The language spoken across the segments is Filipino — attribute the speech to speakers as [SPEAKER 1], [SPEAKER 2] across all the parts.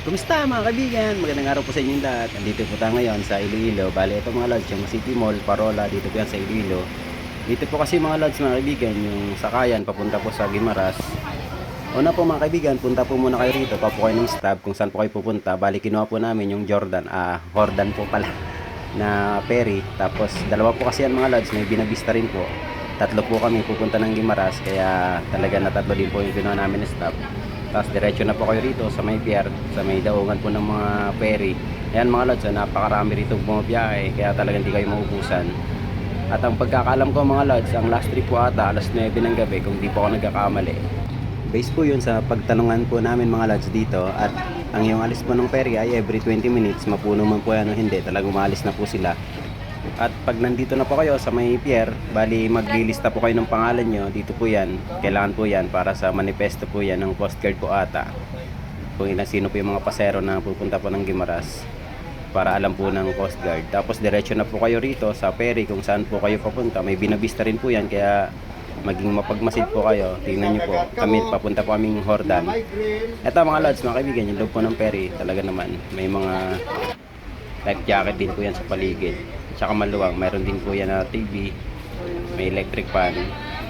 [SPEAKER 1] Kumusta mga kaibigan? Magandang araw po sa inyong lahat. Nandito po tayo ngayon sa Iloilo. Bale, ito mga lods, yung City Mall, Parola, dito po yan sa Iloilo. Dito po kasi mga lods, mga kaibigan, yung sakayan papunta po sa Gimaras. Una po mga kaibigan, punta po muna kayo rito, pa po kayo ng stop kung saan po kayo pupunta. Bali, kinuha po namin yung Jordan, ah, Hordan po pala, na ferry. Tapos, dalawa po kasi yan mga lods, may binabista rin po. Tatlo po kami pupunta ng Gimaras, kaya talaga na tatlo din po yung kinuha namin na stop. Tapos diretso na po kayo rito sa may pier, sa may daungan po ng mga ferry. Ayan mga lods, ah, napakarami rito bumabiyahe, kaya talagang hindi kayo maubusan. At ang pagkakalam ko mga lods, ang last trip po ata, alas 9 ng gabi, kung di po ako nagkakamali. Base po yun sa pagtanungan po namin mga lods dito at ang yung alis po ng ferry ay every 20 minutes, mapuno man po yan o hindi, talagang umalis na po sila. At pag nandito na po kayo sa may pier, bali maglilista po kayo ng pangalan nyo, dito po yan, kailangan po yan para sa manifesto po yan ng Coast Guard po ata. Kung ilan sino po yung mga pasero na pupunta po ng Gimaras para alam po ng Coast Guard. Tapos diretso na po kayo rito sa ferry kung saan po kayo papunta. May binabista rin po yan kaya maging mapagmasid po kayo. Tingnan nyo po, kami papunta po kaming Hordan. Ito mga lods, mga kaibigan, yung loob po ng ferry, talaga naman, may mga life jacket din po yan sa paligid. Tsaka maluwag, mayroon din po yan na TV, may electric fan.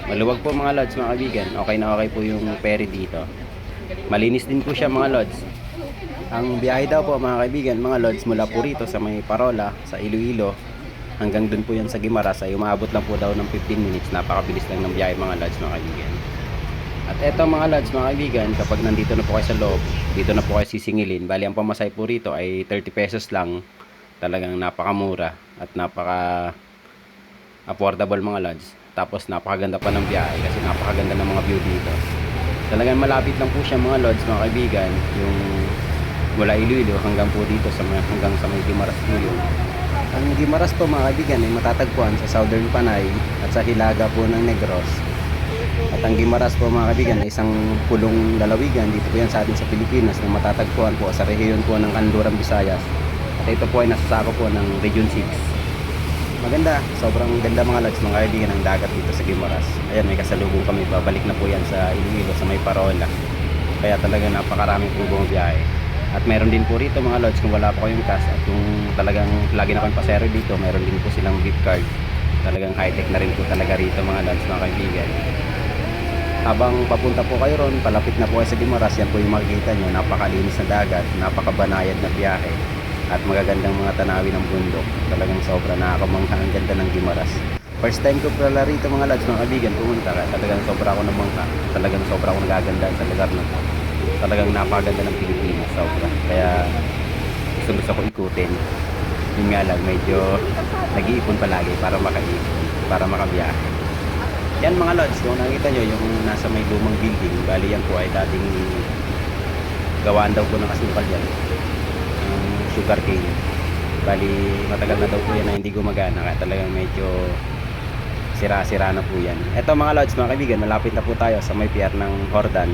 [SPEAKER 1] Maluwag po mga lods, mga kaibigan. Okay na okay po yung ferry dito. Malinis din po siya mga lods. Ang biyahe daw po mga kaibigan, mga lods mula po rito sa may Parola, sa Iloilo, hanggang dun po yan sa Gimaras ay umabot lang po daw ng 15 minutes. Napakabilis lang ng biyahe mga lods mga kaibigan. At eto mga lods mga kaibigan, kapag nandito na po kayo sa loob, dito na po kayo sisingilin. Bali ang pamasay po rito ay 30 pesos lang. Talagang napakamura at napaka affordable mga lods. Tapos napakaganda pa ng biyahe kasi napakaganda ng mga view dito. Talagang malapit lang po siya mga lods mga kaibigan, yung mula Iloilo hanggang po dito sa may- hanggang sa may Gimaras po. Ang Gimaras po mga kaibigan ay matatagpuan sa Southern Panay at sa Hilaga po ng Negros. At ang Gimaras po mga kaibigan ay isang pulong lalawigan dito po yan sa atin sa Pilipinas na matatagpuan po sa rehiyon po ng Kanluran, Visayas. At ito po ay nasasako po ng Region 6. Maganda, sobrang ganda mga lads mga kaibigan ng dagat dito sa Gimaras. Ayan, may kasalubong kami, babalik na po yan sa Iloilo sa may Parola. Kaya talaga napakarami po bumabiyahe. At meron din po rito mga lods kung wala po kayong cash at kung talagang lagi na kayong pasero dito, meron din po silang gift card. Talagang high-tech na rin po talaga rito mga lods mga kaibigan. Habang papunta po kayo ron, palapit na po kayo sa Gimaras, yan po yung makikita nyo, napakalinis na dagat, napakabanayad na biyahe at magagandang mga tanawin ng bundok. Talagang sobra nakakamangha ang ganda ng Gimaras. First time ko pala rito mga lads, mga kaibigan, pumunta ka. Talagang sobra ako namangha. Talagang sobra ako nagagandaan sa lugar na to. Talagang napakaganda ng Pilipinas, sobra. Kaya gusto gusto ko ikutin. Yun nga lang, medyo nag-iipon palagi para makaipon, para makabiyahe. Yan mga lods, kung nakita nyo yung nasa may lumang building, bali yan po ay dating gawaan daw po ng asukal yan. Sugar cane. Bali, matagal na daw po yan na hindi gumagana, kaya talagang medyo sira-sira na po yan. Ito mga lods, mga kaibigan, malapit na po tayo sa may pier ng Hordan.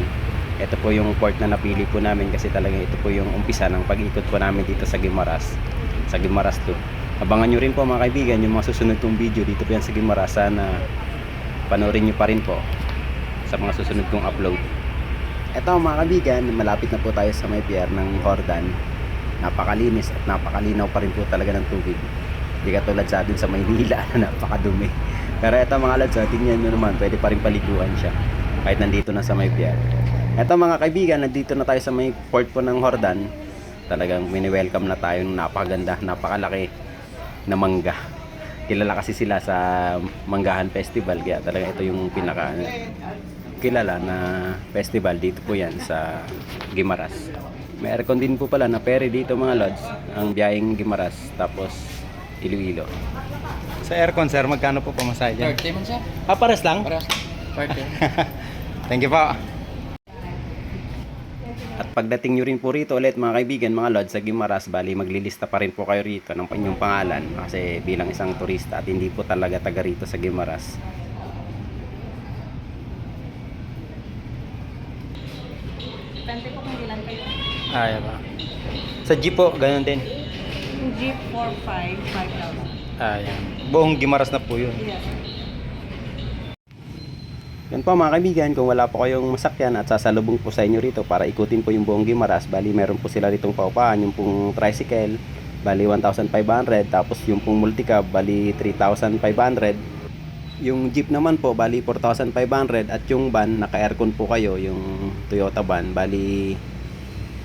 [SPEAKER 1] Ito po yung port na napili po namin kasi talagang ito po yung umpisa ng pag-ikot po namin dito sa Gimaras. Sa Gimaras 2. Abangan nyo rin po mga kaibigan yung mga susunod kong video dito po yan sa Gimaras. Sana panoorin nyo pa rin po sa mga susunod kong upload. Ito mga kaibigan, malapit na po tayo sa may pier ng Hordan. Napakalinis at napakalinaw pa rin po talaga ng tubig. Hindi katulad sa atin sa Maynila na napakadumi. Pero ito mga lads, ah, tingnan nyo naman, pwede pa rin paliguan siya. Kahit nandito na sa may pier. Ito mga kaibigan, nandito na tayo sa may port po ng Hordan. Talagang mini-welcome na tayo ng napakaganda, napakalaki na mangga. Kilala kasi sila sa Manggahan Festival, kaya talaga ito yung pinaka kilala na festival dito po yan sa Gimaras. May aircon din po pala na pere dito mga lods, ang biyaheng Gimaras, tapos Iloilo.
[SPEAKER 2] Sa aircon, sir, magkano po pamasahe dyan?
[SPEAKER 3] 30 man siya.
[SPEAKER 2] Ah, pares lang?
[SPEAKER 3] Para 30.
[SPEAKER 2] Thank you po.
[SPEAKER 1] At pagdating nyo rin po rito ulit mga kaibigan, mga lods sa Gimaras, bali maglilista pa rin po kayo rito ng inyong pangalan kasi bilang isang turista at hindi po talaga taga rito sa Gimaras.
[SPEAKER 4] Depende po kung ilan kayo.
[SPEAKER 2] Ah, yan po. Sa jeep po, ganun din.
[SPEAKER 4] Yung Jeep 4-5, 5,000.
[SPEAKER 2] Ah, yan. Buong Gimaras na po yun.
[SPEAKER 4] Yes.
[SPEAKER 1] Yan po mga kaibigan, kung wala po kayong masakyan at sasalubong po sa inyo rito para ikutin po yung buong Gimaras, bali meron po sila ritong paupahan, yung pong tricycle, bali 1,500, tapos yung pong multicab, bali 3,500. Yung jeep naman po, bali 4,500 at yung van, naka-aircon po kayo, yung Toyota van, bali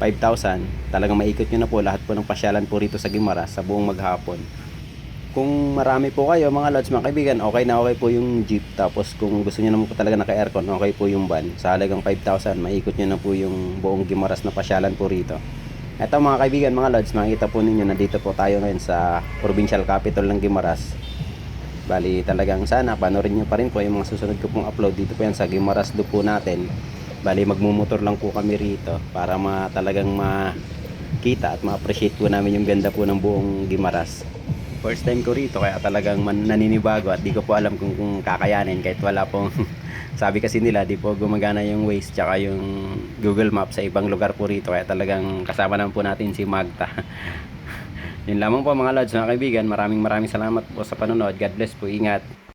[SPEAKER 1] 5,000. Talagang maikot nyo na po lahat po ng pasyalan po rito sa Gimaras sa buong maghapon. Kung marami po kayo mga lods mga kaibigan, okay na okay po yung jeep. Tapos kung gusto niyo naman po talaga naka-aircon, okay po yung van. Sa halagang 5,000, maikot nyo na po yung buong Gimaras na pasyalan po rito. Ito mga kaibigan, mga lods, makikita po ninyo na dito po tayo ngayon sa provincial capital ng Gimaras. Bali talagang sana panoorin nyo pa rin po yung mga susunod ko pong upload dito po yan sa Gimaras Loop po natin. Bali magmumotor lang po kami rito para ma talagang makita at ma-appreciate po namin yung ganda po ng buong Gimaras. First time ko rito kaya talagang man, naninibago at di ko po alam kung, kung kakayanin kahit wala pong sabi kasi nila di po gumagana yung Waze tsaka yung Google Maps sa ibang lugar po rito. Kaya talagang kasama naman po natin si Magta. Yun lamang po mga lods mga kaibigan. Maraming maraming salamat po sa panonood. God bless po. Ingat